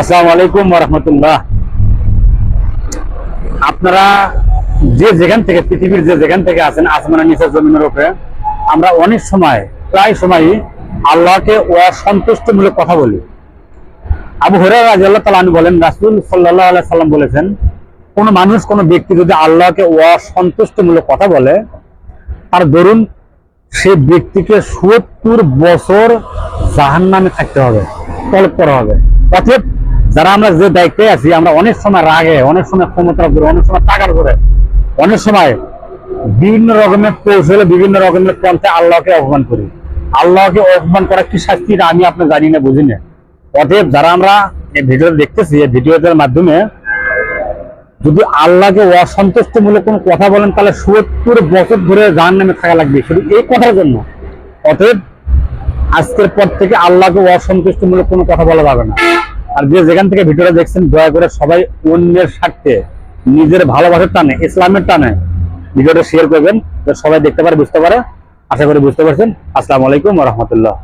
আসসালামু আলাইকুম রহমতুল্লাহ। আপনারা যে যেখান থেকে, পৃথিবীর যে যেখান থেকে আছেন আসমানের নিচে জমিনের উপরে, আমরা অনেক সময়, প্রায় সময়ই আল্লাহকে অসন্তুষ্টমূলক কথা বলি। আবু হরে রাজি আল্লাহ তালা বলেন, রাসুল সাল্লাহ সাল্লাম বলেছেন, কোন মানুষ, কোন ব্যক্তি যদি আল্লাহকে ও অসন্তুষ্টমূলক কথা বলে, তার ধরুন সে ব্যক্তিকে সত্তর বছর জাহান নামে থাকতে হবে, তলব করা হবে। অতএব যারা আমরা যে দায়িত্বে আছি, আমরা অনেক সময় রাগে, অনেক সময় ক্ষমতার উপরে, অনেক সময় টাকার উপরে, অনেক সময় বিভিন্ন রকমের কৌশলে বিভিন্ন রকমের পন্থে আল্লাহকে অপমান করি। আল্লাহকে অপমান করা কি শাস্তি আমি আপনি জানি না, বুঝি না। অতএব যারা আমরা এই ভিডিও দেখতেছি, এই ভিডিওদের মাধ্যমে যদি আল্লাহকে অসন্তুষ্টমূলক কোনো কথা বলেন, তাহলে সত্তর বছর ধরে জাহান নামে থাকা লাগবে, শুধু এই কথার জন্য। অতএব আজকের পর থেকে আল্লাহকে অসন্তুষ্টমূলক কোনো কথা বলা যাবে না। আর যে যেখান থেকে ভিডিওটা দেখছেন, দয়া করে সবাই অন্যের স্বার্থে, নিজের ভালোবাসার টানে, ইসলামের টানে ভিডিওটা শেয়ার করবেন সবাই দেখতে পারে, বুঝতে পারে। আশা করি বুঝতে পারছেন। আসসালামু আলাইকুম রহমতুল্লাহ।